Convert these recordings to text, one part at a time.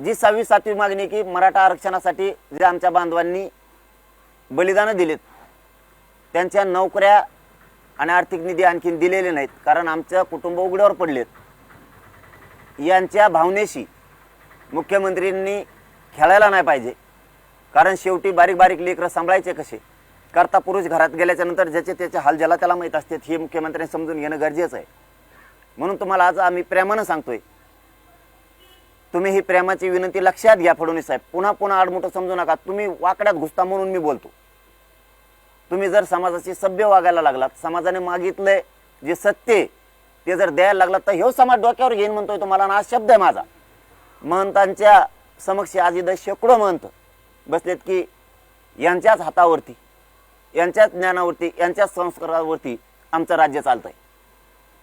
जी सहावी सातवी मागणी की मराठा आरक्षणासाठी जे आमच्या बांधवांनी बलिदानं दिलेत त्यांच्या नोकऱ्या आणि आर्थिक निधी आणखीन दिलेले नाहीत कारण आमचं कुटुंब उघड्यावर पडलेत. यांच्या भावनेशी मुख्यमंत्र्यांनी खेळायला नाही पाहिजे कारण शेवटी बारीक बारीक लेकरं सांभाळायचे कसे? करता पुरुष घरात गेल्याच्यानंतर ज्याचे त्याचे हाल ज्याला त्याला माहीत असतात हे मुख्यमंत्र्यांनी समजून घेणं गरजेचं आहे. म्हणून तुम्हाला आज आम्ही प्रेमानं सांगतोय तुम्ही ही प्रेमाची विनंती लक्षात घ्या फडणवीस साहेब. पुन्हा पुन्हा आडमुठं समजू नका. तुम्ही वाकड्यात घुसता म्हणून मी बोलतो. तुम्ही जर समाजाशी सभ्य वागायला लागलात समाजाने मागितलंय जे सत्य ते जर द्यायला लागलात तर ह्यो समाज डोक्यावर घेईन म्हणतोय तुम्हाला आणि शब्द आहे माझा. महंतांच्या समक्ष आज इथं शेकडो महंत बसलेत की यांच्याच हातावरती यांच्याच ज्ञानावरती यांच्याच संस्कारावरती आमचं राज्य चालतंय.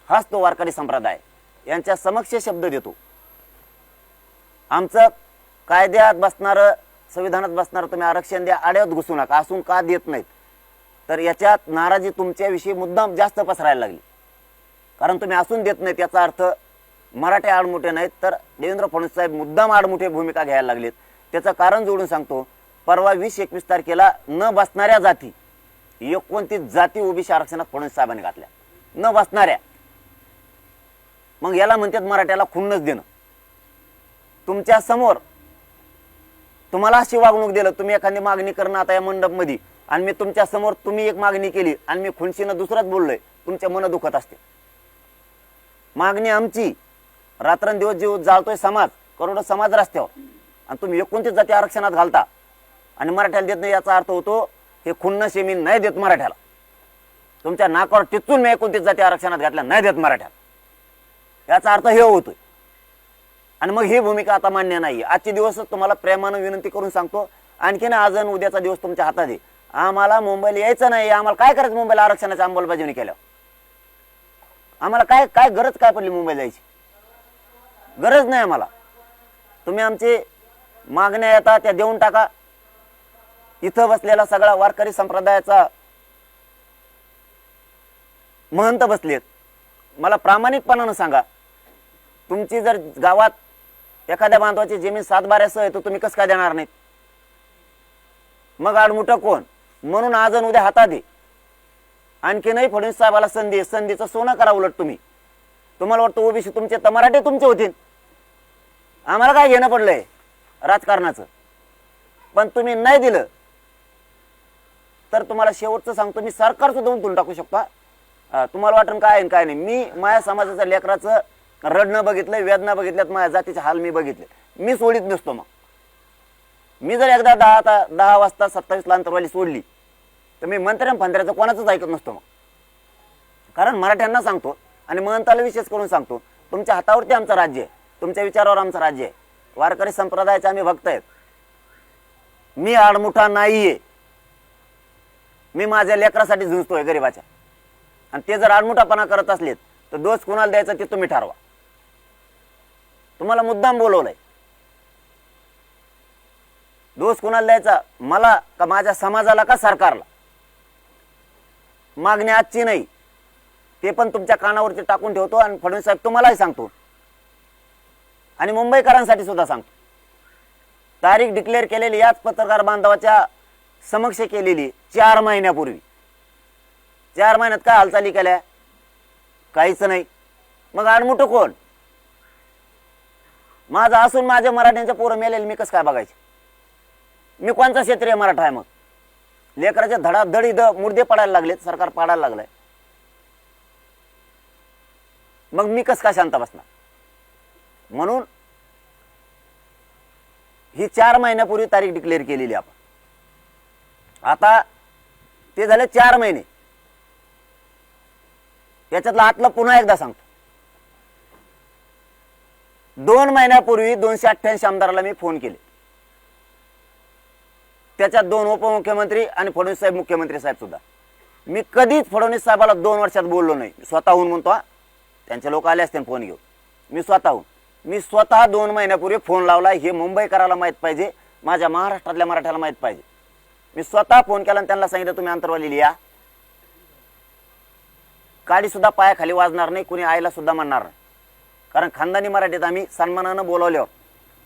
हाच तो वारकरी संप्रदाय यांच्या समक्ष शब्द देतो. आमचं कायद्यात बसणारं संविधानात बसणारं तुम्ही आरक्षण द्या आड्यात घुसू नका असून का देत नाहीत? तर याच्यात नाराजी तुमच्याविषयी मुद्दाम जास्त पसरायला लागली. कारण तुम्ही असून देत नाहीत याचा अर्थ मराठे आडमुठे नाहीत तर देवेंद्र फडणवीस साहेब मुद्दाम आडमुठे भूमिका घ्यायला लागलेत. त्याचं कारण जोडून सांगतो परवा वीस एकवीस तारखेला न बसणाऱ्या जाती एकोणतीस जाती ओबीसी आरक्षणात फडणवीस साहेबांनी घातल्या. न बसणाऱ्या. मग याला म्हणतात मराठ्याला खुन्नच देणं. तुमच्यासमोर तुम्हाला अशी वागणूक दिलं तुम्ही एखादी मागणी करणं आता या मंडपमध्ये. आणि मी तुमच्यासमोर तुम्ही एक मागणी केली आणि मी खुनशीनं दुसराच बोललोय तुमच्या मन दुखत असते. मागणी आमची रात्रंदिवस जीव जाळतोय समाज करोडो समाज रस्त्यावर. आणि तुम्ही एकोणतीस जाती आरक्षणात घालता. आणि मराठ्याला देत नाही याचा अर्थ होतो हे खुन्न शेमी नाही देत मराठ्याला. तुमच्या नाकावर टिचून मी एकोणतीस जाती आरक्षणात घातल्या नाही देत मराठ्याला. याचा अर्थ हे होतोय. आणि मग ही भूमिका आता मान्य नाही आजचे दिवसच तुम्हाला प्रेमानं विनंती करून सांगतो आणखीन आज आणि उद्याचा दिवस तुमच्या हातात आहे. आम्हाला मुंबईला यायचं नाही आम्हाला काय करायचं मुंबईला आरक्षणाची अंमलबजावणी केलं आम्हाला काय काय गरज काय पडली मुंबईला जायची? गरज नाही आम्हाला. तुम्ही आमचे मागण्या येतात त्या देऊन टाका. इथं बसलेला सगळा वारकरी संप्रदायाचा महंत बसलेत. मला प्रामाणिकपणानं सांगा तुमची जर गावात एखाद्या बांधवाची जमीन सातबाऱ्यासह आहे तर तुम्ही कसं काय देणार नाहीत? मग आडमुठं कोण? म्हणून आज आणि उद्या हातात दे. आणखीनही फडणवीस साहेबाला संधी संधीचं सोनं करा उलट तुम्ही. तुम्हाला वाटतं ओबीसी तुमचे तर मराठी तुमचे होतील. आम्हाला काय घेणं पडलंय? राजकारणाचं. पण तुम्ही नाही दिलं तर तुम्हाला शेवटचं सांगतो मी सरकार सुद्धा उंचून टाकू शकता तुम्हाला वाटून काय आहे काय नाही. मी माझ्या समाजाच्या लेकराचं रडणं बघितलं वेदना बघितल्यात माझ्या जातीचे हाल मी बघितले. मी सोडित नसतो मग. मी जर एकदा दहा ता- दहा वाजता सत्तावीस ला अंतरवाली सोडली तर मी मंत्र्या फंत्र्याचं कोणाचंच ऐकत नसतो मग. कारण मराठ्यांना सांगतो आणि महंताला विशेष करून सांगतो तुमच्या हातावरती आमचं राज्य आहे तुमच्या विचारावर आमचं राज्य आहे. वारकरी संप्रदायाचे आम्ही भक्त आहेत. मी आडमुठा नाहीये. मी माझ्या लेकरासाठी झुंजतोय गरिबाच्या. आणि ते जर आडमुठापणा करत असलेत तर दोष कोणाला द्यायचा ते तुम्ही ठरवा. तुम्हाला मुद्दाम बोलवलंय. दोष कोणाला द्यायचा? मला का माझ्या समाजाला का सरकारला? मागणी आजची नाही. ते पण तुमच्या कानावरती टाकून ठेवतो आणि फडणवीस साहेब तुम्हालाही सांगतो. आणि मुंबईकरांसाठी सुद्धा सांगतो. तारीख डिक्लेअर केलेली याच पत्रकार बांधवाच्या समक्ष केलेली चार महिन्यापूर्वी. चार महिन्यात काय हालचाली केल्या? काहीच नाही. मग आडमुठं कोण? माझं असून माझ्या मराठ्यांच्या पोरं मेलेले मी कसं काय बघायचे? मी कोणचा क्षेत्रीय मराठा आहे मग? लेकराच्या धडाधडी द मुर्दे पडायला लागलेत सरकार पाडायला लागलंय. मग मी कसं काय शांत बसणार? म्हणून ही चार महिन्यापूर्वी तारीख डिक्लेअर केलेली आपण. आता ते झाले चार महिने. याच्यातलं आतलं पुन्हा एकदा सांगतो. दोन महिन्यापूर्वी दोनशे अठ्ठ्याऐंशी आमदाराला मी फोन केले. त्याच्यात दोन उपमुख्यमंत्री आणि फडणवीस साहेब मुख्यमंत्री साहेब सुद्धा. मी कधीच फडणवीस साहेबाला दोन वर्षात बोललो नाही. स्वतःहून म्हणतो त्यांचे लोक आले असते फोन घेऊन. मी स्वतःहून. मी स्वतः दोन महिन्यापूर्वी फोन लावला हे मुंबईकराला माहीत पाहिजे माझ्या महाराष्ट्रातल्या मराठ्याला माहीत पाहिजे. मी स्वतः फोन केला आणि त्यांना सांगितलं तुम्ही अंतरवाली या काडी सुद्धा पायाखाली वाजणार नाही कुणी आईला सुद्धा म्हणणार नाही. कारण खानदानी मराठीत आम्ही सन्मानानं बोलावल्यावर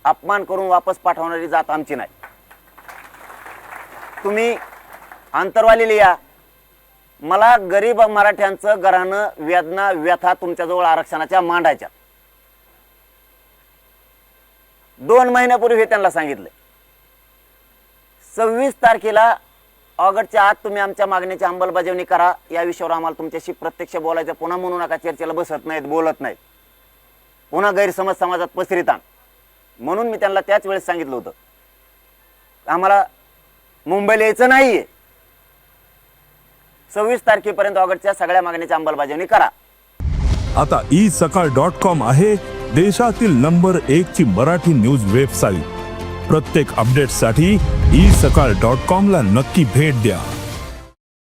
अपमान करून वापस पाठवणारी जात आमची नाही. तुम्ही आंतरवाली लिहा मला गरीब मराठ्यांचं घरानं वेदना व्यथा तुमच्याजवळ आरक्षणाच्या मांडायच्या. दोन महिन्यापूर्वी हे त्यांना सांगितलं. सव्वीस तारखेला ऑगस्टच्या आत तुम्ही आमच्या मागणीची अंमलबजावणी करा. या विषयावर आम्हाला तुमच्याशी प्रत्यक्ष बोलायचं पुन्हा म्हणू नका चर्चेला बसत नाहीत बोलत नाहीत. पुन्हा गैरसमज समाजात पसरिता म्हणून मी त्यांना त्याच वेळेस सांगितलं होतं. आम्हाला मुंबईला यायचं नाहीये. सव्वीस तारखेपर्यंत ऑगस्टच्या सगळ्या मागणीची अंमलबजावणी करा. आता ई सकाळ डॉट कॉम आहे देशातील नंबर एक ची मराठी न्यूज वेबसाईट. प्रत्येक अपडेटसाठी ई सकाळ डॉट कॉम ला नक्की भेट द्या.